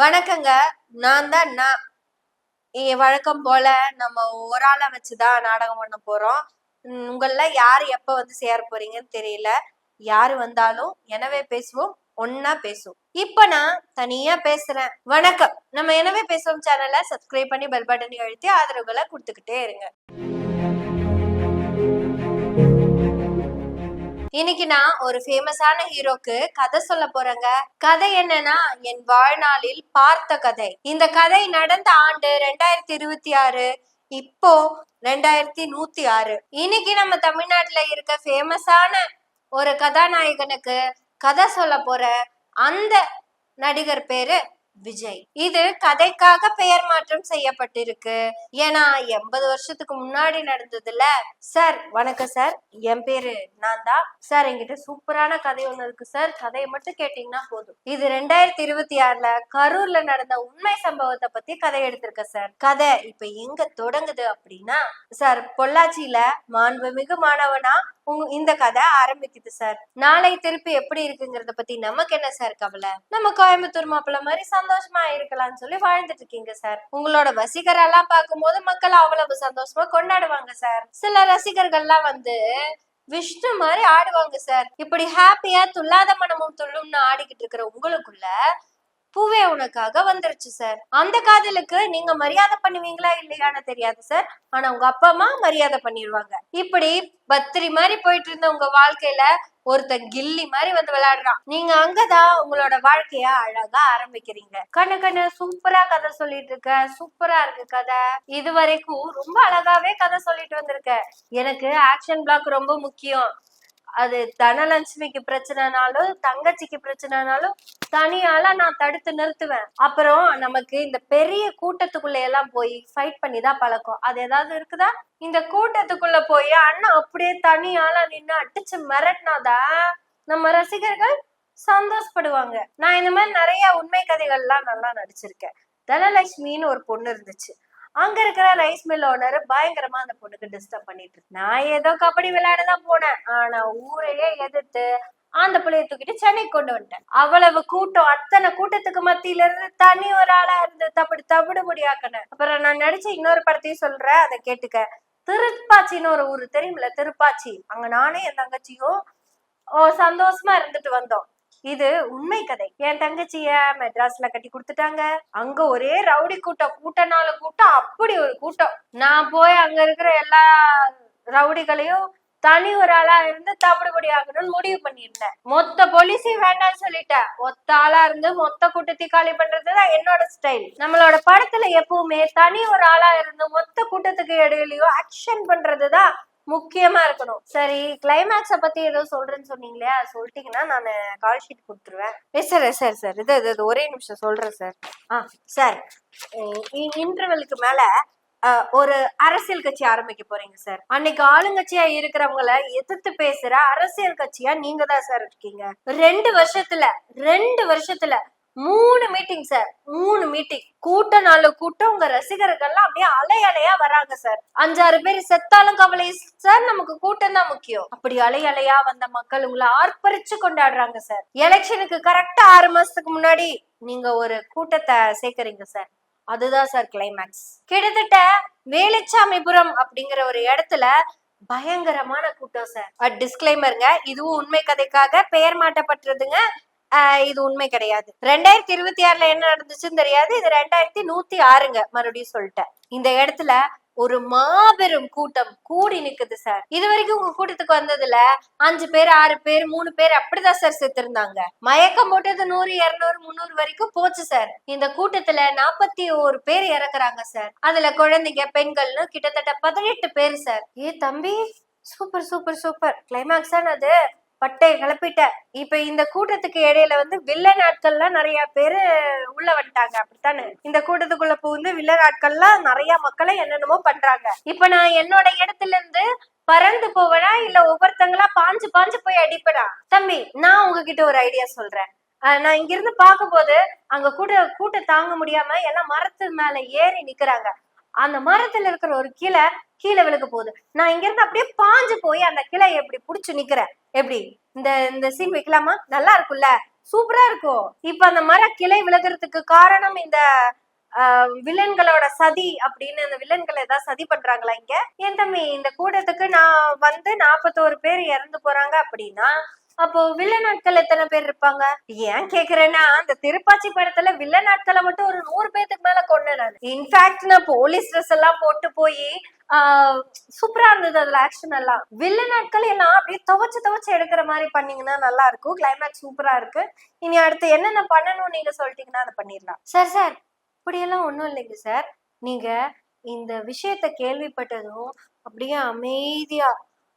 வணக்கங்க. நான் தான் நான் வழக்கம் போல நம்ம ஒரு ஆளை வச்சுதான் நாடகம் பண்ண போறோம். உங்கள யாரு எப்ப வந்து சேர போறீங்கன்னு தெரியல. யாரு வந்தாலும் எனவே பேசுவோம் ஒன்னா பேசுவோம். இப்ப நான் தனியா பேசுறேன். வணக்கம். நம்ம எனவே பேசுவோம் சேனலை சப்ஸ்கிரைப் பண்ணி பெல் பட்டனை அழுத்தி ஆதரவுகளை கொடுத்துக்கிட்டே இருங்க. இன்னைக்கு நான் ஒரு ஃபேமஸான ஹீரோக்கு கதை சொல்ல போறேங்க. கதை என்னன்னா என் வாழ்நாளில் பார்த்த கதை. இந்த கதை நடந்த ஆண்டு ரெண்டாயிரத்தி இருபத்தி ஆறு இப்போ ரெண்டாயிரத்தி நூத்தி ஆறு. இன்னைக்கு நம்ம தமிழ்நாட்டுல இருக்க ஃபேமஸான ஒரு கதாநாயகனுக்கு கதை சொல்ல போற அந்த நடிகர் பேரு விஜய். இது கதைக்காக பெயர் மாற்றம் செய்யப்பட்டிருக்கு. ஏன்னா எண்பது வருஷத்துக்கு முன்னாடி நடந்ததுல. சார் வணக்கம் சார். என் பேரு நான் தான் சார் என்கிட்ட சூப்பரான கதை ஒண்ணு இருக்கு சார். கதையை மட்டும் கேட்டீங்கன்னா போதும். இது ரெண்டாயிரத்தி இருபத்தி ஆறுல கரூர்ல நடந்த உண்மை சம்பவத்தை பத்தி கதை எடுத்திருக்கேன் சார். கதை இப்ப எங்க தொடங்குது அப்படின்னா சார் பொள்ளாச்சியில மாண்புமிகு மாணவனா உங்க இந்த கதை ஆரம்பிக்குது சார். நாளை திருப்பி எப்படி இருக்குங்கிறத பத்தி நமக்கு என்ன சார் கவலை? நம்ம கோயம்புத்தூர் மாப்பிள்ள மாதிரி சந்தோஷமா இருக்கலாம்னு சொல்லி வாழ்ந்துட்டு இருக்கீங்க சார். உங்களோட ரசிகரெல்லாம் பார்க்கும்போது மக்கள் அவ்வளவு சந்தோஷமா கொண்டாடுவாங்க சார். சில ரசிகர்கள்லாம் வந்து விஷ்ணு மாதிரி ஆடுவாங்க சார். இப்படி ஹாப்பியா துல்லாத மனமும் துள்ளும்னு ஆடிக்கிட்டு இருக்கிற உங்களுக்குள்ள பூவே உனக்காக வந்துருச்சு சார் அந்த காதலுக்கு நீங்க மரியாதை பண்ணுவீங்களா இல்லையான்னு தெரியாது சார் ஆனா உங்க அப்பா அம்மா மரியாதை பண்ணிடுவாங்க இப்படி பத்திரி மாதிரி போயிட்டு இருந்த உங்க வாழ்க்கையில ஒருத்தன் கில்லி மாதிரி வந்து விளையாடுறான். நீங்க அங்கதான் உங்களோட வாழ்க்கைய அழகா ஆரம்பிக்கிறீங்க. கண்ணு கண்ணு சூப்பரா கதை சொல்லிட்டு இருக்க. சூப்பரா இருக்கு கதை. இது வரைக்கும் ரொம்ப அழகாவே கதை சொல்லிட்டு வந்திருக்க. எனக்கு ஆக்ஷன் பிளாக் ரொம்ப முக்கியம். அது தனலட்சுமிக்கு பிரச்சனைனாலும் தங்கச்சிக்கு பிரச்சனைனாலும் தனியால நான் தடுத்து நிறுத்துவேன். அப்புறம் நமக்கு இந்த பெரிய கூட்டத்துக்குள்ள எல்லாம் போய் ஃபைட் பண்ணி தான் பழக்கம். அது ஏதாவது இருக்குதா? இந்த கூட்டத்துக்குள்ள போய் அண்ணா அப்படியே தனியால நின்னு அடிச்சு மிரட்டினாதான் நம்ம ரசிகர்கள் சந்தோஷப்படுவாங்க. நான் இந்த மாதிரி நிறைய உண்மை கதைகள்லாம் நல்லா நடிச்சிருக்கேன். தனலட்சுமின்னு ஒரு பொண்ணு இருந்துச்சு. அங்க இருக்கிற ரைஸ் மில் ஓனர் பயங்கரமா அந்த பொண்ணுக்கு டிஸ்டர்ப் பண்ணிட்டு இருக்கு. நான் ஏதோ கபடி விளையாடதான் போனேன். ஆனா ஊரையே எதிர்த்து அந்த பிள்ளைய தூக்கிட்டு சென்னைக்கு கொண்டு வந்துட்டேன். அவ்வளவு கூட்டம் அத்தனை கூட்டத்துக்கு மத்தியில இருந்து தனி ஒரு ஆளா இருந்து தப்படி தவிடு முடியாக்கினேன் அப்புறம் நான் நடிச்ச இன்னொரு படத்தையும் சொல்றேன். அதை கேட்டுக்க. திருப்பாச்சின்னு ஒரு ஊர் தெரியுமில்ல? திருப்பாச்சி. அங்க நானே என் தங்கச்சியும் ஓ சந்தோஷமா இருந்துட்டு வந்தோம். இது உண்மை கதை. என் தங்கச்சிய மெட்ராஸ்ல கட்டி கொடுத்துட்டாங்க. அங்க ஒரே ரவுடி கூட்டம். கூட்டனால கூட்டம். அப்படி ஒரு கூட்டம். நான் போய் அங்க இருக்கிற எல்லா ரவுடிகளையும் தனி ஒரு ஆளா இருந்து தவிடுபடி ஆகணும்னு முடிவு பண்ணியிருந்தேன். மொத்த போலீஸையும் வேண்டாம்னு சொல்லிட்டேன். மொத்த ஆளா இருந்து மொத்த கூட்டத்தை காலி பண்றதுதான் என்னோட ஸ்டைல் நம்மளோட படத்துல எப்பவுமே தனி ஒரு ஆளா இருந்து மொத்த கூட்டத்துக்கு இடையிலயும் ஆக்ஷன் பண்றதுதான் முக்கியமா இருக்கணும். சரி கிளைமேக்ஸ பத்தி ஏதோ சொல்றேன்னு சொன்னீங்களே அது சொல்லிட்டீங்கன்னா நான் கால் ஷீட் கொடுத்துருவேன். Yes sir yes sir sir. இது இது, ஒரே நிமிஷம் சொல்றேன் சார் ஆ சார். இன்டர்வெலுக்கு மேல ஒரு அரசியல் கட்சி ஆரம்பிக்க போறீங்க சார் அன்னைக்கு ஆளுங்கட்சியா இருக்கிறவங்கள எதிர்த்து பேசுற அரசியல் கட்சியா நீங்க தான் சார் இருக்கீங்க. ரெண்டு வருஷத்துல ரெண்டு வருஷத்துல மூணு மீட்டிங் சார் மூணு மீட்டிங் கூட்ட நாலு கூட்டம் உங்க ரசிகர்கள்லாம் அப்படியே அலை அலையா வராங்க சார் அஞ்சாறு பேர் செத்தாலும் கவலை சார் நமக்கு கூட்டம் தான் முக்கியம். அப்படி அலை அலையா வந்த மக்கள் உங்களை ஆர்ப்பரிச்சு கொண்டாடுறாங்க சார் எலெக்ஷனுக்கு கரெக்டா ஆறு மாசத்துக்கு முன்னாடி நீங்க ஒரு கூட்டத்தை சேர்க்கறீங்க சார் அதுதான் சார் கிளைமேக்ஸ் கிட்டத்தட்ட வேலுச்சாமிபுரம் அப்படிங்கிற ஒரு இடத்துல பயங்கரமான கூட்டம் சார் டிஸ்கிளைமருங்க இதுவும் உண்மை கதைக்காக பெயர் மாட்டப்பட்டதுங்க இது உண்மை கிடையாது. ரெண்டாயிரத்தி இருபத்தி ஆறுல என்ன நடந்துச்சுன்னு தெரியாது. இது ரெண்டாயிரத்தி நூத்தி ஆறுங்க மறுபடியும் சொல்லிட்டேன். இந்த இடத்துல ஒரு மாபெரும் கூட்டம் கூடி நிக்குது சார். இது வரைக்கும் உங்க கூட்டத்துக்கு வந்ததுல அஞ்சு பேர் ஆறு பேர் மூணு பேர் அப்படிதான் சார் செத்துருந்தாங்க. மயக்கம் போட்டது நூறு இருநூறு முந்நூறு வரைக்கும் போச்சு சார். இந்த கூட்டத்துல நாற்பத்தி ஒரு பேர் இறக்குறாங்க சார். அதுல குழந்தைங்க பெண்கள்னு கிட்டத்தட்ட பதினெட்டு பேர் சார். ஏ தம்பி. Super super super. கிளைமேக்ஸ் அது பட்டைய கிளப்பிட்ட. இப்ப இந்த கூட்டத்துக்கு இடையில வந்து வில்ல நாட்கள்லாம் நிறைய பேரு உள்ள வந்துட்டாங்க. அப்படித்தானே? இந்த கூட்டத்துக்குள்ள புகுந்து வில்ல நாட்கள்லாம் நிறைய மக்களை என்னென்னமோ பண்றாங்க. இப்ப நான் என்னோட இடத்துல இருந்து பறந்து போவனா? இல்ல ஒவ்வொருத்தங்களா பாஞ்சு பாஞ்சு போய் அடிப்படா தம்பி நான் உங்ககிட்ட ஒரு ஐடியா சொல்றேன். நான் இங்க இருந்து பார்க்கும்போது அங்க கூட கூட்டம் தாங்க முடியாம எல்லாம் மரத்து மேல ஏறி நிக்கிறாங்க. அந்த மரத்துல இருக்கிற ஒரு கீழே கீழே விழுக போகுது. நான் இங்க இருந்து அப்படியே பாஞ்சு போய் அந்த கிளை எப்படி புடிச்சு நிக்கிறேன். எப்படி? இந்த இந்த சீன் வைக்கலாமா? நல்லா இருக்கும்ல. சூப்பரா இருக்கும். இப்ப அந்த மர கிளை விழுகிறதுக்கு காரணம் இந்த ஆஹ், வில்லன்களோட சதி அப்படின்னு அந்த வில்லன்களை ஏதாவது சதி பண்றாங்களா இங்க? என் தம்பி இந்த கூட்டத்துக்கு நான் வந்து நாற்பத்தோரு பேர் இறந்து போறாங்க அப்படின்னா அப்போ வில்ல நாட்கள் எத்தனை பேர் இருப்பாங்க? ஏன் கேக்குறேன்னா அந்த திருப்பாச்சி படத்துல வில்ல நாட்களை மட்டும் ஒரு நூறு பேத்துக்கு மேல கொண்டேன் நான். இன்ஃபேக்ட் நான் போலீஸ் ட்ரெஸ் எல்லாம் போட்டு போய் சூப்பரா இருந்தது அதுல ஆக்ஷன் எல்லாம். வில்ல நாட்கள் எல்லாம் அப்படியே துவச்சு துவச்சு எடுக்கிற மாதிரி பண்ணீங்கன்னா நல்லா இருக்கும். கிளைமேக்ஸ் சூப்பரா இருக்கு. இனி அடுத்து என்னென்ன பண்ணணும் நீங்க சொல்லிட்டீங்கன்னா அதை பண்ணிடலாம். சார் சார் இப்படியெல்லாம் ஒன்றும் இல்லைங்க சார் நீங்க இந்த விஷயத்த கேள்விப்பட்டதும் அப்படியே அமைதியா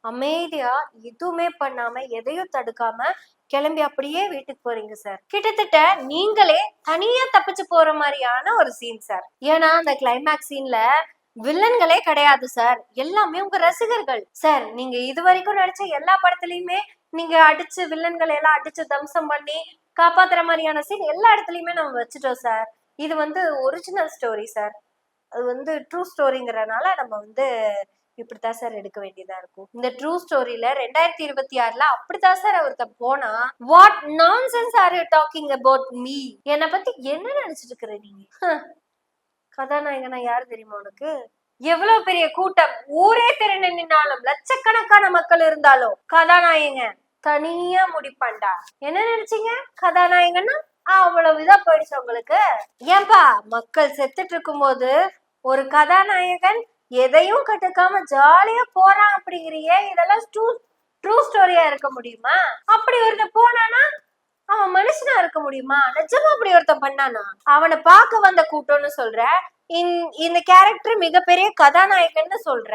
அமைதியா எதுவுமே பண்ணாம எதையும் தடுக்காம கிளம்பி அப்படியே வீட்டுக்கு போறீங்க சார் கிட்டத்தட்ட நீங்களே தனியா தப்பிச்சு போற மாதிரியான ஒரு சீன் சார் ஏன்னா அந்த கிளைமேக்ஸ் சீன்ல வில்லன்களே கிடையாது சார் எல்லாமே உங்க ரசிகர்கள். சார் நீங்க இது வரைக்கும் நடிச்ச எல்லா படத்துலயுமே நீங்க அடிச்சு வில்லன்களை எல்லாம் அடிச்சு தம்சம் பண்ணி காப்பாத்துற மாதிரியான சீன் எல்லா இடத்துலயுமே நம்ம வச்சுட்டோம் சார் இது வந்து ஒரிஜினல் ஸ்டோரி சார் அது வந்து ட்ரூ ஸ்டோரிங்கிறனால நம்ம வந்து இப்படித்தான் சார் எடுக்க வேண்டியதா இருக்கும். இந்த ட்ரூ ஸ்டோரியில ரெண்டாயிரத்தி இருபத்தி ஆறுல அப்படித்தான் சார் அவர்கிட்ட போனா what nonsense are you talking about me என்னை பத்தி என்ன நினைச்சிட்டு இருக்கிற நீங்க கதாநாயகனா யாரு தெரியுமா உனக்கு? எவ்வளவு பெரிய கூட்டம். ஊரே திரண்டு நின்னாலும் லட்சக்கணக்கான மக்கள் இருந்தாலும் கதாநாயகன் தனியா முடிப்பான்டா. என்ன நினைச்சீங்க? கதாநாயகன்னா அவ்வளவு இதா போயிடுச்சு உங்களுக்கு. ஏன்பா மக்கள் செத்துட்டு இருக்கும்போது ஒரு கதாநாயகன் எதையும் கட்டுக்காம ஜாலியா போறான் அப்படிங்கிறியே? இதெல்லாம் ட்ரூ ட்ரூ ஸ்டோரியா இருக்க முடியுமா? அப்படி ஒருத்தன் போனானா அவன் மனுஷனா இருக்க முடியுமா? நிஜமா அப்படி ஒருத்தன் பண்ணானா? அவனை பார்க்க வந்த கூட்டம்னு சொல்ற இந்த கேரக்டர் மிகப்பெரிய கதாநாயகன்னு சொல்ற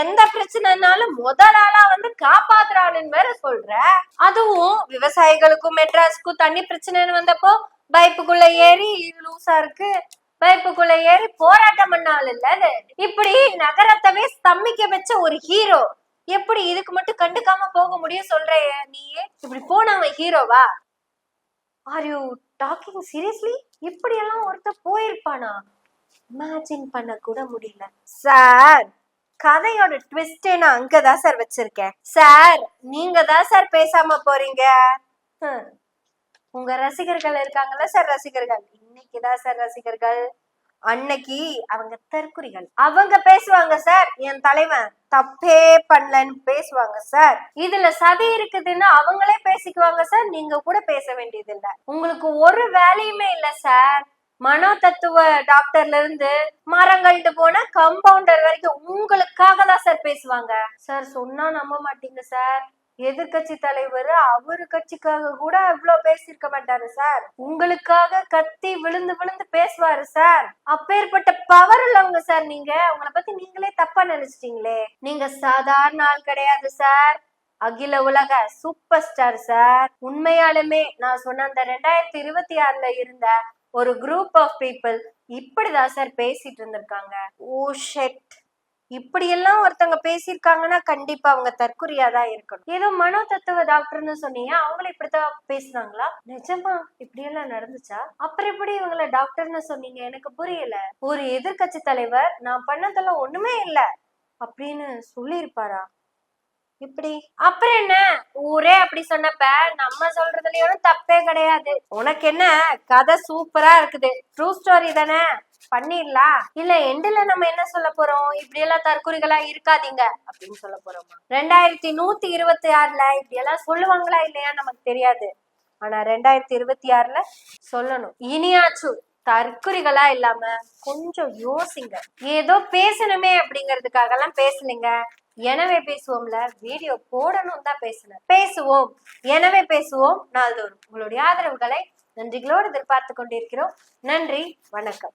எந்த பிரச்சனைனாலும் முதல் ஆளா வந்து காப்பாத்துறான்னு வேற சொல்ற. அதுவும் விவசாயிகளுக்கும் மெட்ராஸ்க்கும் தண்ணி பிரச்சனைன்னு வந்தப்போ பைப்புக்குள்ள ஏறி லூசா இருக்கு. பைப்புக்குள்ள ஏறி போராட்டம் பண்ணால் இல்ல இப்படி நகரத்தவே ஸ்தம்பிக்க வச்ச ஒரு ஹீரோ எப்படி இதுக்கு மட்டும் கண்டுக்காம போக முடியும் சொல்ற நீயே? இப்படி போனவன் ஹீரோவா ஆர் யூ டாக்கிங் சீரியஸ்லி இப்படி எல்லாம் ஒருத்தர் போயிருப்பானா? இமேஜின் பண்ண கூட முடியல. சார் கதையோட ட்விஸ்டே நான் அங்கதான் சார் வச்சிருக்கேன். சார் நீங்க தான் சார் பேசாம போறீங்க. உங்க ரசிகர்கள் இருக்காங்கல்ல சார் ரசிகர்கள்? இன்னைக்குதான் சார் ரசிகர்கள்? அன்னைக்கு அவங்க தற்குறிகள். அவங்க பேசுவாங்க சார் என் தலைவன். தப்பே பண்ணலன்னு பேசுவாங்க சார் இதுல சதி இருக்குதுன்னு அவங்களே பேசிக்குவாங்க சார் நீங்க கூட பேச வேண்டியது இல்ல உங்களுக்கு ஒரு வேலையுமே இல்ல சார் மனோ தத்துவ டாக்டர்ல இருந்து மரங்கள்ட்டு போன கம்பவுண்டர் வரைக்கும் உங்களுக்காக தான் சார் பேசுவாங்க. சார் சொன்னா நம்ப மாட்டீங்க சார் எதிர்கட்சி தலைவர் அவரு கட்சிக்காக கூட இவ்வளவு பேசியிருக்க மாட்டாரு சார். உங்களுக்காக கத்தி விழுந்து விழுந்து பேசுவாரு சார். அப்பேற்பட்ட பவர் உள்ளவங்க சார் நீங்க. உங்களை பத்தி நீங்களே தப்பா நினைச்சிட்டீங்களே. நீங்க சாதாரண ஆள் கிடையாது சார். அகில உலக சூப்பர் ஸ்டார் சார். உண்மையாலுமே நான் சொன்ன அந்த ரெண்டாயிரத்தி இருபத்தி ஆறுல இருந்த ஒரு குரூப் ஆஃப் பீப்புள் இப்படிதான் சார் பேசிட்டு இருந்திருக்காங்க. Oh ஓ ஷெட் இப்படியெல்லாம் ஒருத்தவங்க பேசியிருக்காங்கன்னா கண்டிப்பா அவங்க தற்குறியா தான் இருக்கணும். ஏதோ மனோ தத்துவ டாக்டர்னு சொன்னீங்க அவங்களும் இப்படித்தான் பேசினாங்களா நிஜமா இப்படி எல்லாம் நடந்துச்சா? அப்புறம் எப்படி இவங்கள டாக்டர்னு சொன்னீங்க? எனக்கு புரியல. ஒரு எதிர்க்கட்சி தலைவர் நான் பண்ணதெல்லாம் ஒண்ணுமே இல்ல அப்படின்னு சொல்லியிருப்பாரா? இப்படி. அப்புறம் என்ன? ஊரே அப்படி சொன்னப்ப நம்ம சொல்றதுலயும் தப்பே கிடையாது. உனக்கு என்ன? கதை சூப்பரா இருக்குது. ட்ரூ ஸ்டோரி தானே? பண்ணிடலாம் இல்ல எண்டுல நம்ம என்ன சொல்ல போறோம்? இப்படி எல்லாம் தற்குறிகளா இருக்காதீங்க. அப்படின்னு சொல்ல போறோமா? ரெண்டாயிரத்தி நூத்தி இருபத்தி ஆறுல இப்படி எல்லாம் சொல்லுவாங்களா இல்லையா? நமக்கு தெரியாது. ஆனா ரெண்டாயிரத்தி இருபத்தி ஆறுல சொல்லணும். இனியாச்சும் தற்குறிகளா இல்லாம கொஞ்சம் யோசிங்க. ஏதோ பேசணுமே அப்படிங்கறதுக்காக எல்லாம் பேசலைங்க. எனவே பேசுவோம்ல. வீடியோ போடணும் தான் பேசுனேன். பேசுவோம். எனவே பேசுவோம். நாள்தோறும் உங்களுடைய ஆதரவுகளை நன்றிகளோடு எதிர்பார்த்து கொண்டிருக்கிறோம். நன்றி. வணக்கம்.